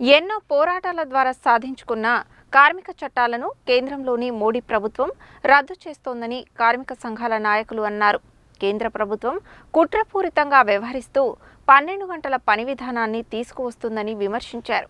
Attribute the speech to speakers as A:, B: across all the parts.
A: ఎన్నో పోరాటాల ద్వారా సాధించుకున్న కార్మిక చట్టాలను కేంద్రంలోని మోడీ ప్రభుత్వం రద్దు చేస్తోందని కార్మిక సంఘాల నాయకులు అన్నారు. కేంద్ర ప్రభుత్వం కుట్రపూరితంగా వ్యవహరిస్తూ పన్నెండు గంటల పని విధానాన్ని తీసుకువస్తుందని విమర్శించారు.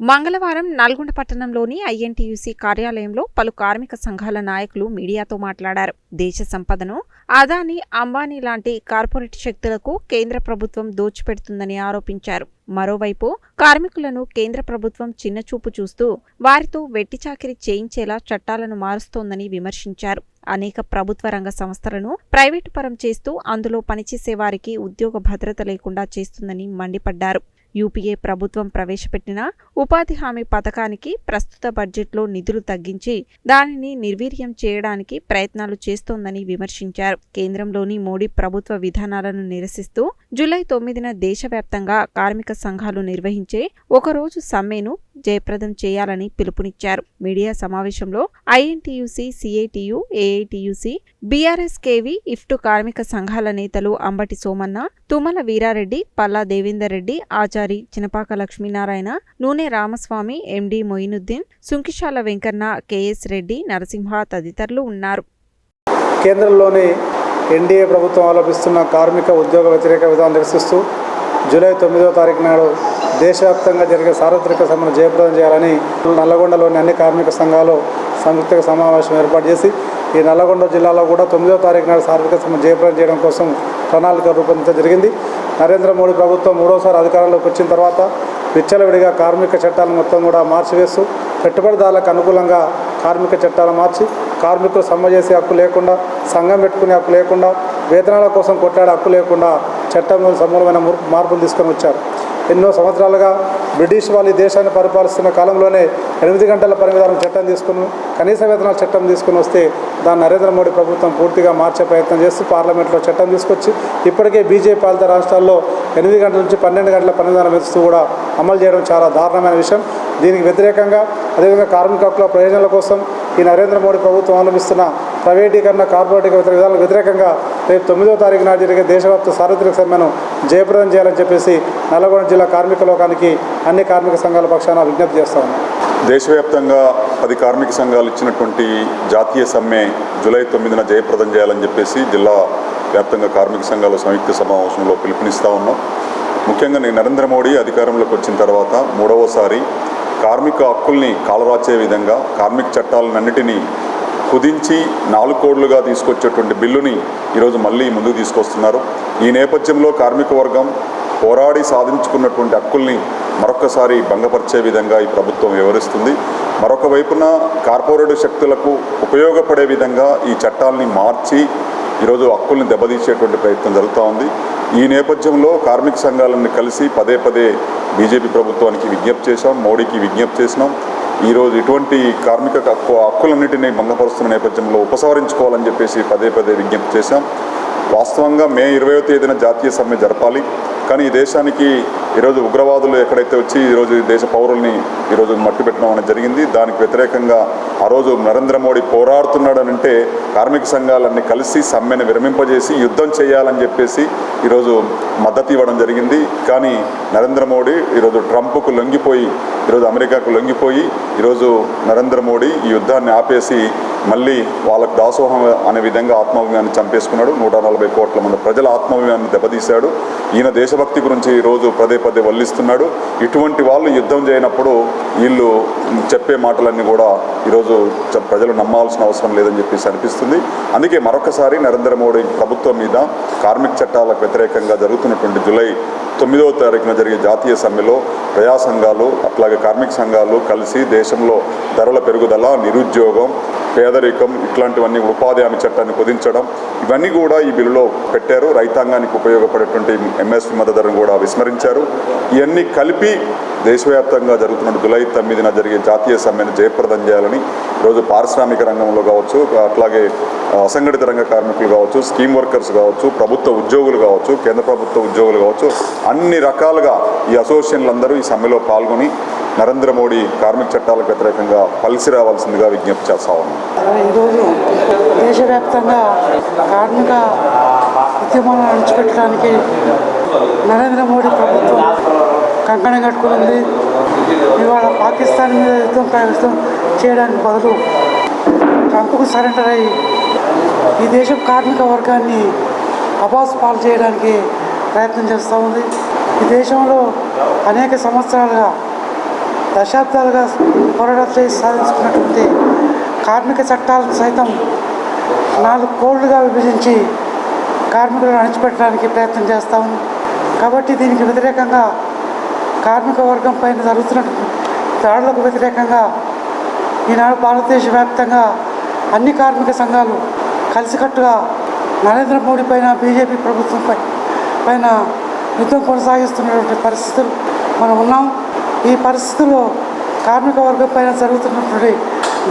A: మంగళవారం నల్గొండ పట్టణంలోని ఐఎన్టీయూసీ కార్యాలయంలో పలు కార్మిక సంఘాల నాయకులు మీడియాతో మాట్లాడారు. దేశ సంపదను అదానీ అంబానీ లాంటి కార్పొరేట్ శక్తులకు కేంద్ర ప్రభుత్వం దోచిపెడుతుందని ఆరోపించారు. మరోవైపు కార్మికులను కేంద్ర ప్రభుత్వం చిన్నచూపు చూస్తూ వారితో వెట్టిచాకిరి చేయించేలా చట్టాలను మారుస్తోందని విమర్శించారు. అనేక ప్రభుత్వ రంగ సంస్థలను ప్రైవేటు పరం చేస్తూ అందులో పనిచేసే వారికి ఉద్యోగ భద్రత లేకుండా చేస్తుందని మండిపడ్డారు. యూపీఏ ప్రభుత్వం ప్రవేశపెట్టిన ఉపాధి హామీ పథకానికి ప్రస్తుత బడ్జెట్లో నిధులు తగ్గించి దానిని నిర్వీర్యం చేయడానికి ప్రయత్నాలు చేస్తోందని విమర్శించారు. కేంద్రంలోని మోడీ ప్రభుత్వ విధానాలను నిరసిస్తూ జూలై తొమ్మిదిన దేశవ్యాప్తంగా కార్మిక సంఘాలు నిర్వహించే ఒకరోజు సమ్మెను జయప్రదం చేయాలని పిలుపునిచ్చారు. మీడియా సమావేశంలో INTUC CITU AITUC BRS KV IFTU కార్మిక సంఘాల నేతలు అంబటి సోమన్న తుమ్మల వీరారెడ్డి పల్లా దేవేందర్ రెడ్డి ఆచారి చినపాక లక్ష్మీనారాయణ నూనె రామస్వామి ఎండి మొయినుద్దీన్ సుంకిశాల వెంకన్న కెఎస్ రెడ్డి నరసింహ తదితరులు ఉన్నారు.
B: కేంద్రంలోని ఎన్డీఏ ప్రభుత్వం ఆలోపిస్తున్న కార్మిక ఉద్యోగ వ్యతిరేక విధానం నిరసిస్తూ జూలై తొమ్మిదవ తారీఖు నాడు దేశవ్యాప్తంగా జరిగే సార్వత్రిక సమ్మెను జయప్రదం చేయాలని నల్లగొండలోని అన్ని కార్మిక సంఘాలు సంయుక్త సమావేశం ఏర్పాటు చేసి ఈ నల్లగొండ జిల్లాలో కూడా తొమ్మిదవ తారీఖు నాడు సార్వత్రిక సమ్మె జయప్రదం చేయడం కోసం ప్రణాళిక రూపొందించడం జరిగింది. నరేంద్ర మోడీ ప్రభుత్వం మూడోసారి అధికారంలోకి వచ్చిన తర్వాత విచ్చలవిడిగా కార్మిక చట్టాలను మొత్తం కూడా మార్చివేస్తూ పెట్టుబడిదారులకు అనుకూలంగా కార్మిక చట్టాలు మార్చి కార్మికులు సమ్మె చేసే హక్కు లేకుండా సంఘం పెట్టుకునే హక్కు లేకుండా వేతనాల కోసం కొట్లాడే హక్కు లేకుండా చట్టంలో సమూలమైన మార్పులు తీసుకొని వచ్చారు. ఎన్నో సంవత్సరాలుగా బ్రిటిష్ వాళ్ళు ఈ దేశాన్ని పరిపాలిస్తున్న కాలంలోనే ఎనిమిది గంటల పని చట్టం తీసుకుని కనీస వేతనాల చట్టం తీసుకుని వస్తే దాన్ని నరేంద్ర మోడీ ప్రభుత్వం పూర్తిగా మార్చే ప్రయత్నం చేస్తూ పార్లమెంట్లో చట్టం తీసుకొచ్చి ఇప్పటికే బీజేపీ పాలిత రాష్ట్రాల్లో ఎనిమిది గంటల నుంచి పన్నెండు గంటల పని ఇస్తూ కూడా అమలు చేయడం చాలా దారుణమైన విషయం. దీనికి వ్యతిరేకంగా అదేవిధంగా కార్మిక హక్కుల ప్రయోజనాల కోసం ఈ నరేంద్ర మోడీ ప్రభుత్వం అవలంబిస్తున్న ప్రైవేటీకరణ కార్పొరేటీకరణ విధానాలకు వ్యతిరేకంగా రేపు తొమ్మిదో తారీఖు నాడు జరిగే దేశవ్యాప్త సార్వత్రిక సమ్మెను జయప్రదం చేయాలని చెప్పేసి నల్లగొండ జిల్లా కార్మిక లోకానికి అన్ని కార్మిక సంఘాల పక్షాన విజ్ఞప్తి చేస్తా
C: దేశవ్యాప్తంగా పది కార్మిక సంఘాలు ఇచ్చినటువంటి జాతీయ సమ్మె జూలై తొమ్మిదిన జయప్రదం చేయాలని చెప్పేసి జిల్లా వ్యాప్తంగా కార్మిక సంఘాల సంయుక్త సమావేశంలో పిలుపునిస్తూ ఉన్నాం. ముఖ్యంగా నేను నరేంద్ర మోడీ అధికారంలోకి వచ్చిన తర్వాత మూడవసారి కార్మిక హక్కుల్ని కాలరాచే విధంగా కార్మిక చట్టాలన్నిటినీ కుదించి నాలుగు కోడ్లుగా తీసుకొచ్చేటువంటి బిల్లుని ఈరోజు మళ్ళీ ముందుకు తీసుకొస్తున్నారు. ఈ నేపథ్యంలో కార్మిక వర్గం పోరాడి సాధించుకున్నటువంటి హక్కుల్ని మరొకసారి భంగపరిచే విధంగా ఈ ప్రభుత్వం వివరిస్తుంది మరొక వైపున కార్పొరేట్ శక్తులకు ఉపయోగపడే విధంగా ఈ చట్టాలని మార్చి ఈరోజు హక్కుల్ని దెబ్బతీసేటువంటి ప్రయత్నం జరుగుతూ ఉంది. ఈ నేపథ్యంలో కార్మిక సంఘాలను కలిసి పదే పదే బీజేపీ ప్రభుత్వానికి విజ్ఞప్తి చేశాం మోడీకి విజ్ఞప్తి చేసినాం. ఈరోజు ఇటువంటి కార్మిక హక్కు హక్కులన్నింటినీ భంగపరుస్తున్న నేపథ్యంలో ఉపసంహరించుకోవాలని చెప్పేసి పదే పదే విజ్ఞప్తి చేశాం. వాస్తవంగా మే ఇరవయో తేదీన జాతీయ సమ్మె జరపాలి. కానీ ఈ దేశానికి ఈరోజు ఉగ్రవాదులు ఎక్కడైతే వచ్చి ఈరోజు ఈ దేశ పౌరుల్ని ఈరోజు మట్టి పెట్టడం అనేది జరిగింది. దానికి వ్యతిరేకంగా ఆ రోజు నరేంద్ర మోడీ పోరాడుతున్నాడనంటే కార్మిక సంఘాలన్నీ కలిసి సమ్మెను విరమింపజేసి యుద్ధం చేయాలని చెప్పేసి ఈరోజు మద్దతు ఇవ్వడం జరిగింది. కానీ నరేంద్ర మోడీ ఈరోజు ట్రంప్కు లొంగిపోయి ఈరోజు అమెరికాకు లొంగిపోయి ఈరోజు నరేంద్ర మోడీ ఈ యుద్ధాన్ని ఆపేసి మళ్ళీ వాళ్ళకు దాసోహం అనే విధంగా ఆత్మాభిమాన్ని చంపేసుకున్నాడు. నూట నలభై కోట్ల మంది ప్రజల ఆత్మాభిమాన్ని దెబ్బతీశాడు. ఈయన దేశభక్తి గురించి ఈరోజు పదే పదే వల్లిస్తున్నాడు. ఇటువంటి వాళ్ళు యుద్ధం చేయనప్పుడు వీళ్ళు చెప్పే మాటలన్నీ కూడా ఈరోజు ప్రజలు నమ్మాల్సిన అవసరం లేదని చెప్పేసి అనిపిస్తుంది. అందుకే మరొకసారి నరేంద్ర మోడీ ప్రభుత్వం మీద కార్మిక చట్టాలకు వ్యతిరేకంగా జరుగుతున్నటువంటి జూలై తొమ్మిదవ తారీఖున జరిగే జాతీయ సమ్మెలో ప్రజా సంఘాలు అట్లాగే కార్మిక సంఘాలు కలిసి దేశంలో ధరల పెరుగుదల నిరుద్యోగం పేదరికం ఇట్లాంటివన్నీ ఉపాధి హామీ చట్టాన్ని కుదించడం ఇవన్నీ కూడా ఈ బిల్లులో పెట్టారు. రైతాంగానికి ఉపయోగపడేటువంటి ఎంఎస్పి మద్దతును కూడా విస్మరించారు. ఇవన్నీ కలిపి దేశవ్యాప్తంగా జరుగుతున్న జులై తొమ్మిదిన జరిగే జాతీయ సమ్మెను జయప్రదం చేయాలని ఈరోజు పారిశ్రామిక రంగంలో కావచ్చు అట్లాగే అసంఘటిత రంగ కార్మికులు కావచ్చు స్కీమ్ వర్కర్స్ కావచ్చు ప్రభుత్వ ఉద్యోగులు కావచ్చు కేంద్ర ప్రభుత్వ ఉద్యోగులు కావచ్చు అన్ని రకాలుగా ఈ అసోసియేషన్లందరూ ఈ సమ్మెలో పాల్గొని నరేంద్ర మోడీ కార్మిక చట్టాలకు వ్యతిరేకంగా కలిసి రావాల్సిందిగా విజ్ఞప్తి చేస్తా ఉన్నాం.
D: ఈరోజు దేశవ్యాప్తంగా కార్మిక ఉద్యమాలను అణచిపెట్టడానికి నరేంద్ర మోడీ ప్రభుత్వం కంకణం కట్టుకుంది పాకిస్తాన్ మీద యుద్ధం ప్రయత్నం చేయడానికి బదులు ట్రంప్కు సరెండర్ అయ్యి ఈ దేశం కార్మిక వర్గాన్ని అబాస్ పాలు చేయడానికి ప్రయత్నం చేస్తూ ఉంది. ఈ దేశంలో అనేక సంవత్సరాలుగా దశాబ్దాలుగా పోరాటం చేసి సాధించుకున్నటువంటి కార్మిక చట్టాలను సైతం నాలుగు కోళ్ళుగా విభజించి కార్మికులను అణిచిపెట్టడానికి ప్రయత్నం చేస్తూ ఉంది. కాబట్టి దీనికి వ్యతిరేకంగా కార్మిక వర్గం పైన జరుగుతున్న దాడులకు వ్యతిరేకంగా ఈనాడు భారతదేశ వ్యాప్తంగా అన్ని కార్మిక సంఘాలు కలిసికట్టుగా నరేంద్ర మోడీ పైన బీజేపీ ప్రభుత్వంపై పైన యుద్ధం కొనసాగిస్తున్నటువంటి పరిస్థితులు మనం ఉన్నాం. ఈ పరిస్థితుల్లో కార్మిక వర్గం పైన జరుగుతున్నటువంటి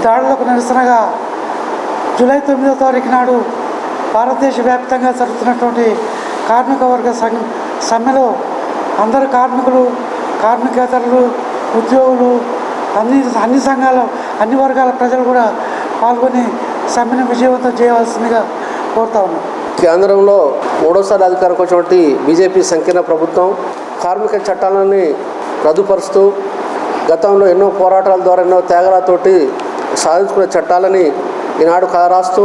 D: దాడులకు నిరసనగా జూలై తొమ్మిదో తారీఖు నాడు భారతదేశ వ్యాప్తంగా జరుగుతున్నటువంటి కార్మిక వర్గ సమ్మెలో అందరు కార్మికులు కార్మికేతరులు ఉద్యోగులు అన్ని అన్ని సంఘాల అన్ని వర్గాల ప్రజలు కూడా పాల్గొని సమ్మెను విజయవంతం చేయవలసిందిగా కోరుతా ఉన్నాం.
E: కేంద్రంలో మూడోసారి అధికారంకి వచ్చినటువంటి బీజేపీ సంకీర్ణ ప్రభుత్వం కార్మిక చట్టాలని రద్దుపరుస్తూ గతంలో ఎన్నో పోరాటాల ద్వారా ఎన్నో త్యాగాలతోటి సాధించుకునే చట్టాలని ఈనాడు రాస్తూ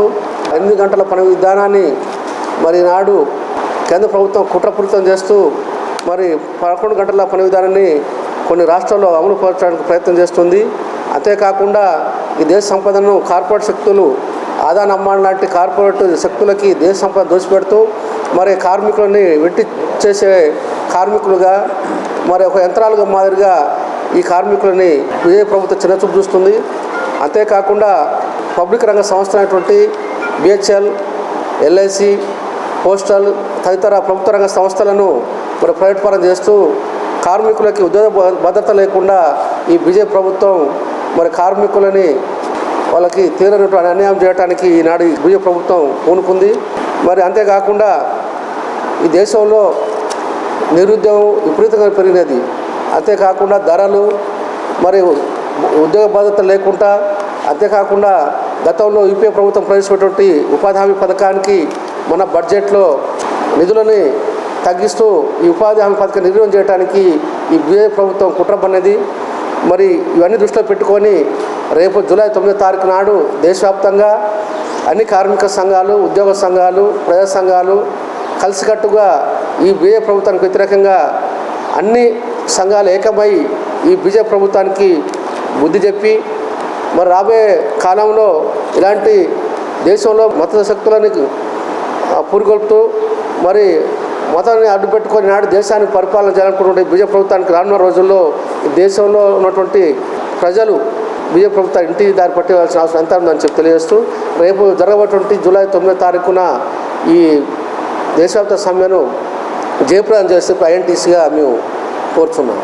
E: ఎనిమిది గంటల పని విధానాన్ని మరి ఈనాడు కేంద్ర ప్రభుత్వం కుట్రపూరితం చేస్తూ మరి పదకొండు గంటల పని విధానాన్ని కొన్ని రాష్ట్రాల్లో అమలు పరచడానికి ప్రయత్నం చేస్తుంది. అంతేకాకుండా ఈ దేశ సంపదను కార్పొరేట్ శక్తులు ఆదా అమ్మాన్ లాంటి కార్పొరేట్ శక్తులకి దేశ సంపద దోచిపెడుతూ మరి కార్మికులని వెట్టి చేసే కార్మికులుగా మరి ఒక యంత్రాలుగా మాదిరిగా ఈ కార్మికులని విజయ ప్రభుత్వం చిన్నచూపు చూస్తుంది. అంతేకాకుండా పబ్లిక్ రంగ సంస్థ అయినటువంటి బిహెచ్ఎల్ ఎల్ఐసి పోస్టల్ తదితర ప్రభుత్వ రంగ సంస్థలను మరి ప్రైవేట్ పరం చేస్తూ కార్మికులకి ఉద్యోగ భ- భద్రత లేకుండా ఈ బీజేపీ ప్రభుత్వం మరి కార్మికులని వాళ్ళకి తీరనటువంటి అన్యాయం చేయడానికి ఈనాడు బీజేపీ ప్రభుత్వం పూనుకుంది. మరి అంతేకాకుండా ఈ దేశంలో నిరుద్యోగం విపరీతంగా పెరిగినది. అంతేకాకుండా ధరలు మరి ఉద్యోగ భద్రత లేకుండా అంతేకాకుండా గతంలో యూపీఏ ప్రభుత్వం ప్రవేశపెట్టినటువంటి ఉపాధి హామీ పథకానికి మన బడ్జెట్లో నిధులని తగ్గిస్తూ ఈ ఉపాధి హామీ పథకం నిర్వహణ చేయడానికి ఈ బీఏ ప్రభుత్వం కుట్ర పన్నది. మరి ఇవన్నీ దృష్టిలో పెట్టుకొని రేపు జూలై తొమ్మిదో తారీఖు నాడు దేశవ్యాప్తంగా అన్ని కార్మిక సంఘాలు ఉద్యోగ సంఘాలు ప్రజా సంఘాలు కలిసికట్టుగా ఈ బీజే ప్రభుత్వానికి వ్యతిరేకంగా అన్ని సంఘాలు ఏకమై ఈ బీజే ప్రభుత్వానికి బుద్ధి చెప్పి మరి రాబోయే కాలంలో ఇలాంటి దేశంలో మత శక్తులని ఆ, మరి మతాన్ని అడ్డుపెట్టుకొని నాడు దేశాన్ని పరిపాలన చేయాలనుకున్నటువంటి బీజే ప్రభుత్వానికి రానున్న రోజుల్లో ఈ దేశంలో ఉన్నటువంటి ప్రజలు బీజే ప్రభుత్వం ఇంటి దారి పట్టవలసిన అవసరం ఎంత ఉందని చెప్పి తెలియజేస్తూ రేపు జరగబోటువంటి జూలై తొమ్మిదో తారీఖున ఈ దేశవ్యాప్త సమ్మెను జయప్రదం చేస్తూ ఐఎన్టీసీగా మేము కోరుతున్నాం